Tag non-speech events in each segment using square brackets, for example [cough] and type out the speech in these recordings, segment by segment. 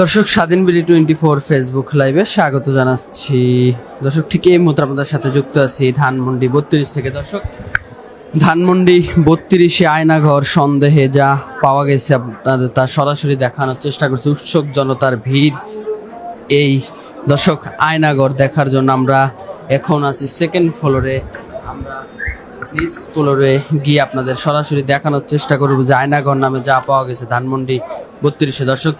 দর্শক, স্বাধীন BD twenty four Facebook লাইভে স্বাগত জানাচ্ছি। দর্শক, ঠিক এই মুহূর্তে আপনাদের সাথে যুক্ত আছি ধানমন্ডি বত্রিশ থেকে। দর্শক, ধানমন্ডি বত্রিশে আয়নাঘর সন্দেহে যা পাওয়া গেছে আপনাদের তা সরাসরি দেখানোর চেষ্টা করছি। উৎসুক জনতার ভিড় এই দর্শক, আয়নাঘর দেখার জন্য আমরা এখন আছি সেকেন্ড ফ্লোরে নিচ ফ্লোরে গিয়ে আপনাদের সরাসরি দেখানোর চেষ্টা করব যে আয়নাঘর নামে যা পাওয়া গেছে, ধানমন্ডি বত্রিশে। দর্শক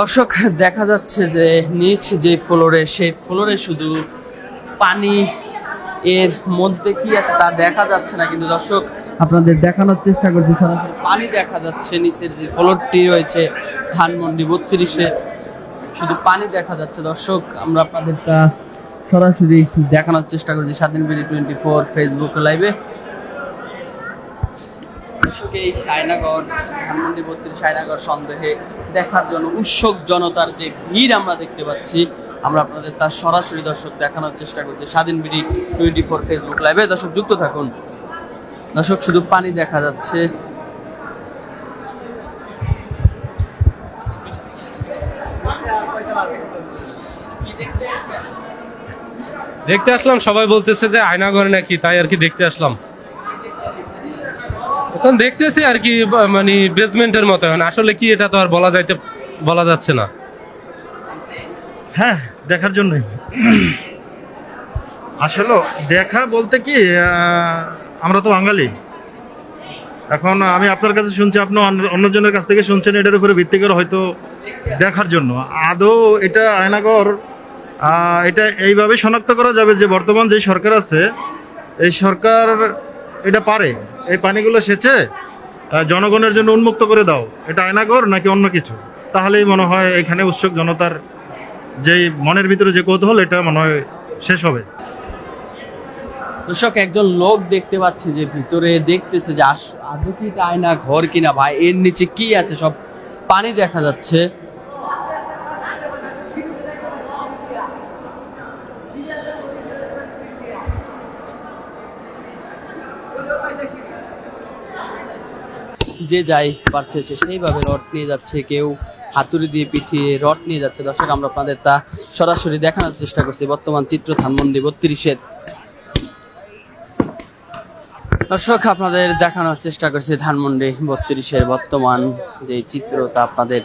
দর্শক, দেখা যাচ্ছে যে নিচ যে ফ্লোরে সেই ফ্লোরে শুধু পানি এর মধ্যে কি আছে তা দেখা যাচ্ছে না, কিন্তু দর্শক, আপনাদের দেখানোর চেষ্টা করছি, সরাসরি পানি দেখা যাচ্ছে নিচের যে ফ্লোরটি রয়েছে। ধানমন্ডি বত্রিশে। শুধু পানি দেখা যাচ্ছে। দর্শক, আমরা আপনাদের তা সরাসরি দেখানোর চেষ্টা করছি স্বাধীন বিডি টোয়েন্টি ফোর ফেসবুক লাইভে দর্শক, এই সায়নাগর ধানমন্ডি বত্রিশ সায়নাগর সন্দেহে দেখার জন্য উৎসুক জনতার যে ভিড় আমরা দেখতে পাচ্ছি, আমরা আপনাদের তার সরাসরি দর্শক দেখানোর চেষ্টা করছি স্বাধীন বিডি টোয়েন্টি ফোর ফেসবুক লাইভে দর্শক, যুক্ত থাকুন। দর্শক, শুধু পানি দেখা যাচ্ছে। দেখতে আসলাম, সবাই বলতেছে যে আয়না ঘরে নাকি, তাই আর কি দেখতে আসলাম। এখন দেখতেছি আর কি মানে বেসমেন্টের মতো। এখন আসলে কি এটা তো আর বলা যাইতে, বলা যাচ্ছে না। হ্যাঁ দেখার জন্যই। আসলে দেখা বলতে কি আমরা তো বাঙালি। এখন আমি আপনার কাছে শুনছি, আপনি অন্যজনের কাছ থেকে শুনছেন, এটার উপরে ভিত্তি করে হয়তো দেখার জন্য। আদৌ এটা আয়নাগর এটা এইভাবে শনাক্ত করা যাবে যে বর্তমান যে সরকার আছে, এই সরকার এটা পারে, এই পানিগুলো সেচে জনগণের জন্য উন্মুক্ত করে দাও। এটা আয়নাগর নাকি অন্য কিছু? তাহলেই মনে হয় এখানে উৎসুক জনতার যেই মনের ভিতরে যে কৌতূহল, এটা মনে হয় শেষ হবে। দর্শক, একজন লোক দেখতে পাচ্ছি যে ভিতরে দেখতেছে যে আদৌ কি আয়না ঘর কিনা ভাই, এর নিচে কি আছে সব পানি দেখা যাচ্ছে। যে যাই পারছে সে সেইভাবে রড নিয়ে যাচ্ছে, কেউ হাতুড়ি দিয়ে পিঠিয়ে রড নিয়ে যাচ্ছে। দর্শক, আমরা আপনাদের তা সরাসরি দেখানোর চেষ্টা করছি। বর্তমান চিত্র ধানমন্ডি বত্রিশের দর্শক আপনাদের দেখানোর চেষ্টা করছি ধানমন্ডি বত্রিশের বর্তমান যে চিত্র তা আপনাদের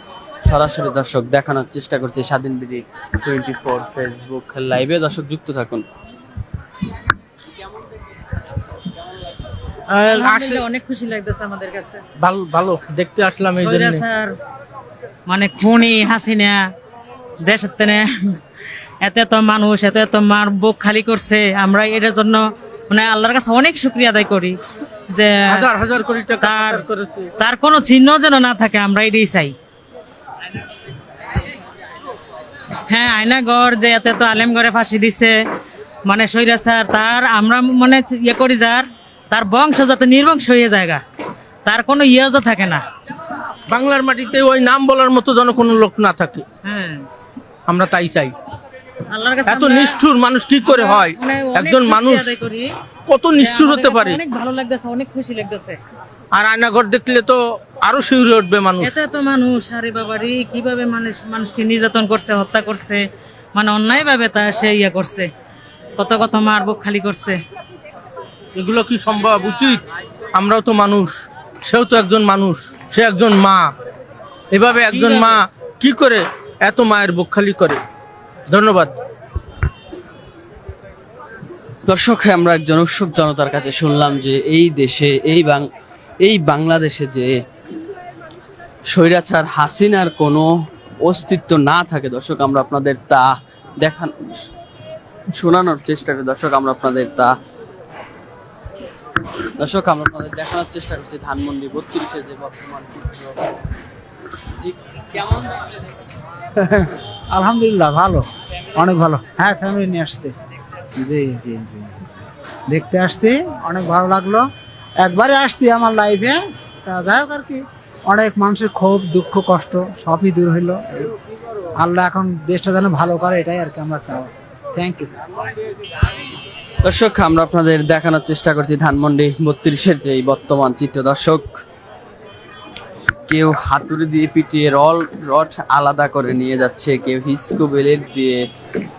সরাসরি দর্শক দেখানোর চেষ্টা করছি স্বাধীন বিধি টোয়েন্টি ফোর ফেসবুক লাইভে। দর্শক যুক্ত থাকুন। আসলে অনেক খুশি লাগতেছে আমাদের কাছে। ভালো ভালো দেখতে আসলাম এই জন্য। স্বৈরাচার মানে খুনি হাসিনা দেশের তেনে এত এত মানুষ এত এত মার বুক খালি করছে। আমরা এটার জন্য মানে আল্লাহর কাছে অনেক শুক্রিয়া আদায় করি যে হাজার হাজার কোটি টাকা তার কোনো চিহ্ন যেন না থাকে আমরা এটাই চাই। হ্যাঁ আয়নাগড় যে এত এত আলেমগড়ে ফাঁসি দিছে মানে স্বৈরাচার তার আমরা মানে ইয়ে করি যার তার বংশ যাতে নির্বংশ হয়ে জায়গা তার কোনো ইয়েজও থাকে না। বাংলার মাটিতে ওই নাম বলার মতো যেন কোনো লোক না থাকে। হ্যাঁ। আমরা তাই চাই। এত নিষ্ঠুর মানুষ কি করে হয়? একজন মানুষ কত নিষ্ঠুর হতে পারে? অনেক ভালো লাগতেছে অনেক খুশি লাগতেছে। আর আয়নাঘর দেখলে তো আরও শিউরে উঠবে মানুষ। এত এত মানুষ আরে বাবারি কীভাবে মানুষ মানুষকে নির্যাতন করছে হত্যা করছে? মানে অন্যায় ভাবে তা সে ইয়ে করছে। কত কত মার বুক খালি করছে। এগুলো কি সম্ভব? উচিত? আমরাও তো মানুষ। সেও তো একজন মানুষ। সে একজন মা। এভাবে একজন মা কি করে এত মায়ের বুক খালি করে? ধন্যবাদ। দর্শক আমরা একজন উৎসুক জনতার কাছে শুনলাম যে এই দেশে, এই এই বাংলাদেশে যে স্বৈরাচার হাসিনার কোনো অস্তিত্ব না থাকে, দর্শক, আমরা আপনাদের তা দেখান, শোনানোর চেষ্টা করি। দর্শক, আমরা আপনাদের তা দর্শক, আমরা আপনাদের দেখানোর চেষ্টা করছি ধানমন্ডি বত্রিশের যে বর্তমান কেমন? [laughs] আলহামদুলিল্লাহ, ভালো। অনেক ভালো। হ্যাঁ ফ্যামিলি নিয়ে আসছে। জি জি জি। দেখতে আসছি, অনেক ভালো লাগল। একবারে আসছি আমার লাইফে তা যাই হোক আর কি। অনেক মানুষের ক্ষোভ, দুঃখ, কষ্ট সবই দূর হইল। আল্লাহ এখন দেশটা যেন ভালো করে, এটাই আর কি আমরা চাও থ্যাংক ইউ দর্শক, আমরা আপনাদের দেখানোর চেষ্টা করছি ধানমন্ডি বত্রিশের যে বর্তমান চিত্র। দর্শক কেউ হাতুড়ি দিয়ে পিটিয়ে রল রড আলাদা করে নিয়ে যাচ্ছে, কেউ হিসকো বেলেট দিয়ে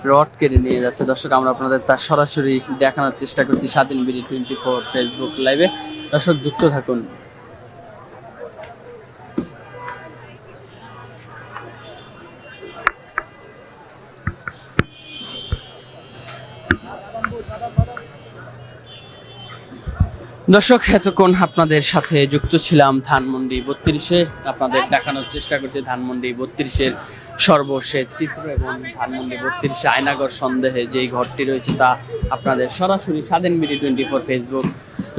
রড কেড়ে নিয়ে যাচ্ছে। দর্শক, আমরা আপনাদের তার সরাসরি দেখানোর চেষ্টা করছি স্বাধীন বিডি টোয়েন্টি ফোর ফেসবুক লাইভে। দর্শক, যুক্ত থাকুন। দর্শক, এতক্ষণ আপনাদের সাথে যুক্ত ছিলাম ধানমন্ডি বত্রিশে। আপনাদের দেখানোর চেষ্টা করছি ধানমন্ডি বত্রিশের সর্বশেষ চিত্র এবং ধানমন্ডি বত্রিশে আয়নাগর সন্দেহে যেই ঘরটি রয়েছে তা আপনাদের সরাসরি স্বাধীন বিডি টোয়েন্টি ফোর ফেসবুক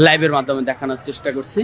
লাইভের মাধ্যমে দেখানোর চেষ্টা করছি।